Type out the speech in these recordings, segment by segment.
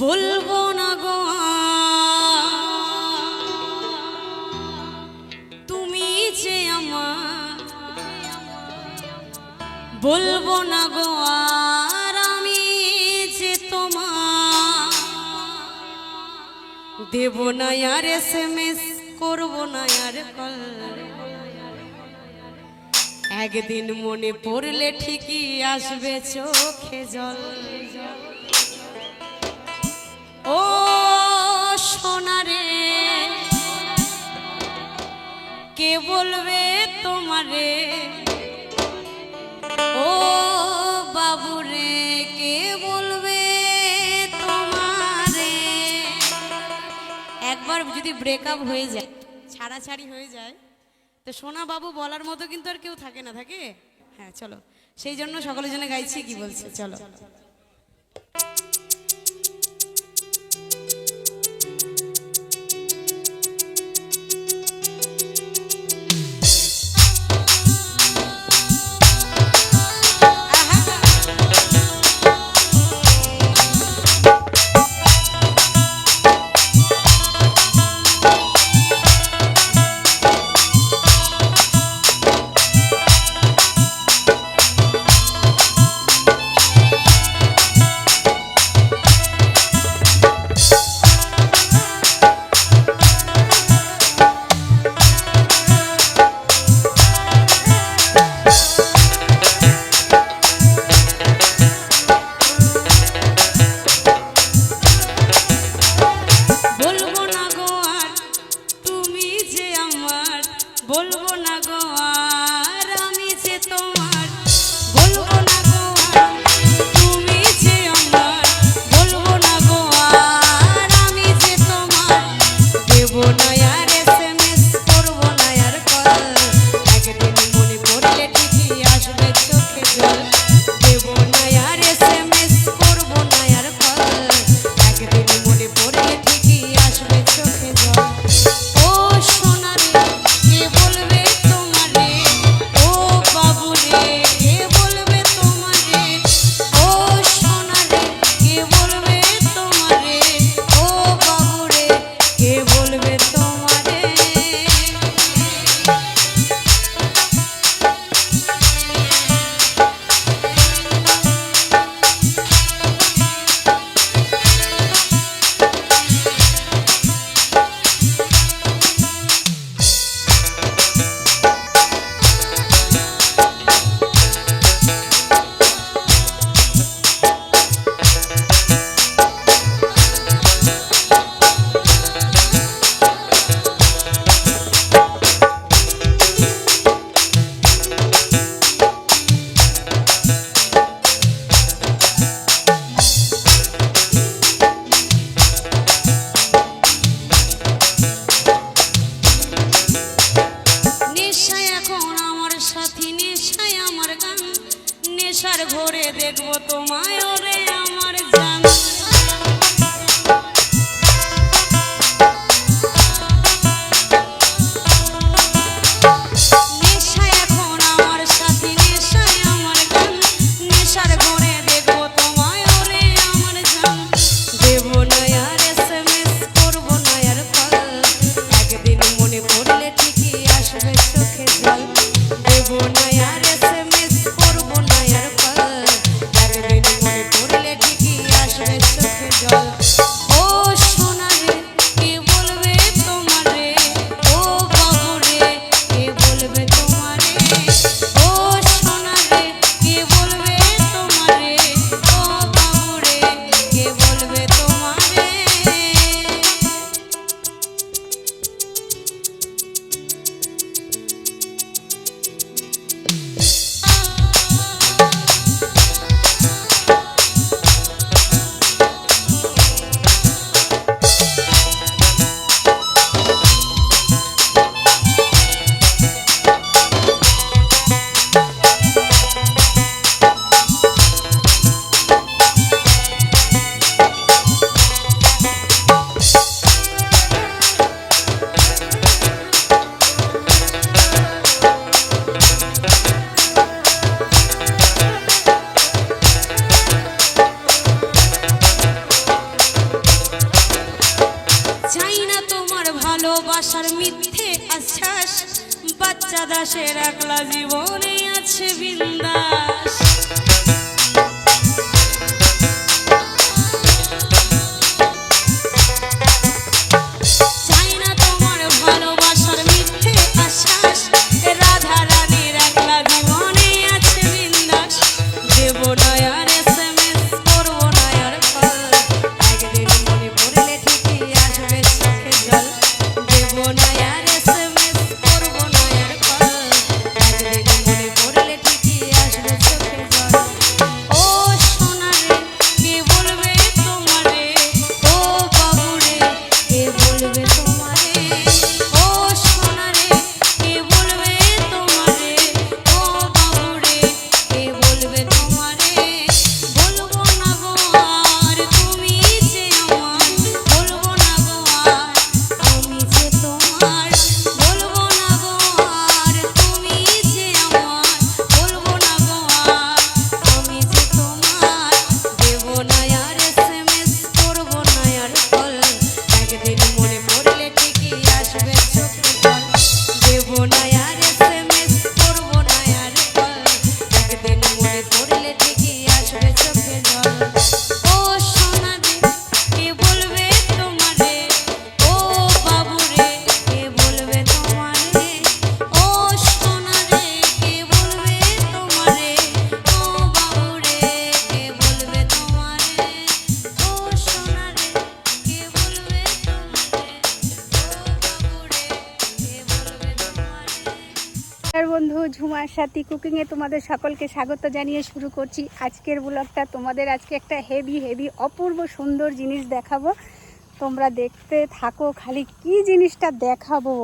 বলব না গো তুমি যে আমার, বলব না গো আর আমি যে তোমার। দেব না আর এস এম এস করব না আর কল একদিন মনে পড়লে ঠিকই আসবে চোখে জল জল। ও সোনারে, কে বলবে তোমারে? ও বাবুরে, কে বলবে তোমারে? একবার যদি ব্রেকআপ হয়ে যায়, ছাড়াছাড়ি হয়ে যায়, তো সোনা বাবু বলার মতো কিন্তু আর কেউ থাকে না, থাকে? হ্যাঁ চলো। সেই জন্য সকলের জন্য গাইছি, কি বলছে? চলো। ভালোবাসার মিথ্যে আশ্বাস। বাচ্চা দাসের একলা জীবনে আছে বিন্দাস। ঝুমার সাথী কুকিংয়ে তোমাদের সকলকে স্বাগত জানিয়ে শুরু করছি। আজকের ব্লগটা তোমাদের আজকে একটা হেভি হেভি অপূর্ব সুন্দর জিনিস দেখাবো। তোমরা দেখতে থাকো খালি কি জিনিসটা দেখাবো?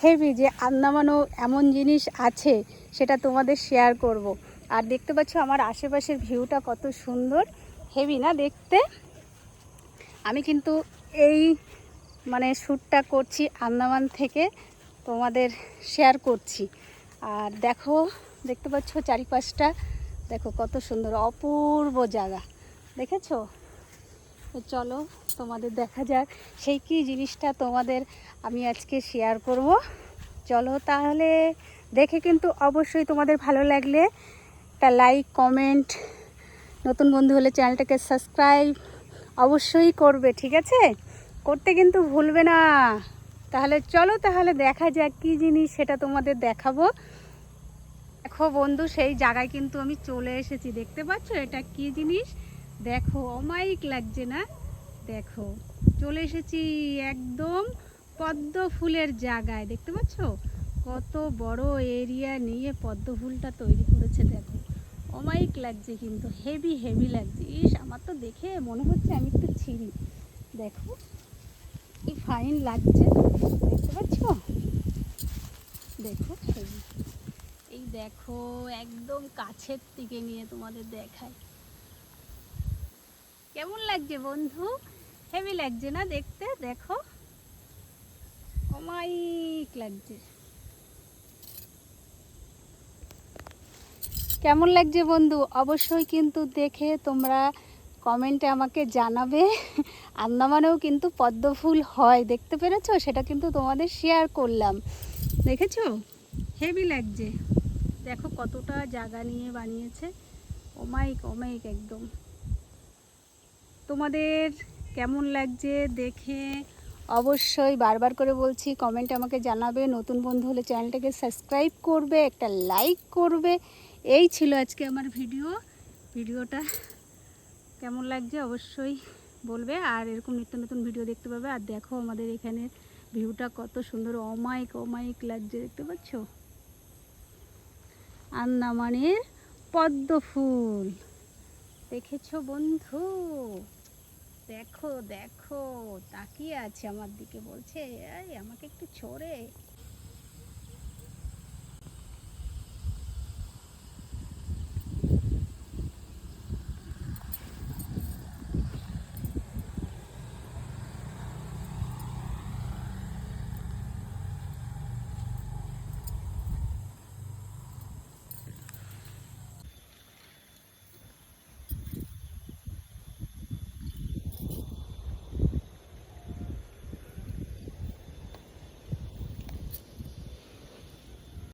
হেভি যে আন্দামানও এমন জিনিস আছে, সেটা তোমাদের শেয়ার করব। আর দেখতে পাচ্ছ আমার আশেপাশের ভিউটা কত সুন্দর। হেভি না দেখতে? আমি কিন্তু এই মানে শ্যুটটা করছি আন্দামান থেকে তোমাদের শেয়ার করছি। আর দেখো, দেখতে পাচ্ছ চারিপাশটা? দেখো কত সুন্দর, অপূর্ব জায়গা। দেখেছ? চলো, তোমাদের দেখা যাক সেই কি জিনিসটা তোমাদের আমি আজকে শেয়ার করব। চলো তাহলে দেখে কিন্তু অবশ্যই তোমাদের ভালো লাগলে একটা লাইক কমেন্ট নতুন বন্ধু হলে চ্যানেলটাকে সাবস্ক্রাইব অবশ্যই করবে, ঠিক আছে? করতে কিন্তু ভুলবে না। তাহলে চলো তাহলে দেখা যাক কি জিনিস সেটা তোমাদের দেখাবো। দেখো বন্ধু, সেই জায়গায় কিন্তু আমি চলে এসেছি, দেখতে পাচ্ছ? এটা কি জিনিস? দেখো, অমায়িক লাগছে না? দেখো, চলে এসেছি একদম পদ্ম ফুলের জায়গায়, দেখতে পাচ্ছ? কত বড় এরিয়া নিয়ে পদ্ম ফুলটা তৈরি করেছে, দেখো। অমায়িক লাগছে কিন্তু হেভি হেভি লাগছে। ইস, আমার তো দেখে মনে হচ্ছে আমি একটু ছিঁড়ি। দেখো কি ফাইন লাগছে? দেখতে পাচ্ছ? দেখো, এই দেখো, একদম কাছের থেকে নিয়ে তোমাদের দেখায় কেমন লাগছে বন্ধু? হেভি লাগছে না দেখতে? দেখো। অমায়িক লাগছে। কেমন লাগছে বন্ধু? অবশ্যই কিন্তু দেখে তোমরা কমেন্টে আমাকে জানাবে। আন্দামানেও কিন্তু পদ্ম ফুল হয়, দেখতে পেরেছ? সেটা কিন্তু তোমাদের শেয়ার করলাম। দেখেছ? হেভি লাগছে। দেখো কতটা জায়গা নিয়ে বানিয়েছে। ওমাইক ওমাইক একদম। তোমাদের কেমন লাগছে দেখে অবশ্যই বারবার করে বলছি কমেন্ট আমাকে জানাবে। নতুন বন্ধু হলে চ্যানেলটাকে সাবস্ক্রাইব করবে, একটা লাইক করবে। এই ছিল আজকে আমার ভিডিও ভিডিওটা কেমন লাগছে অবশ্যই বলবে। আর এরকম নিত্য নতুন ভিডিও দেখতে পাবে। আর দেখো আমাদের এখানে ভিউটা কত সুন্দর অমাইক অমাইক লাগছে, দেখতে পাচ্ছ? আন্দামানের পদ্ম ফুল দেখেছ বন্ধু? দেখো দেখো, তাকিয়ে আছে আমার দিকে, বলছে আমাকে একটু ছড়ে।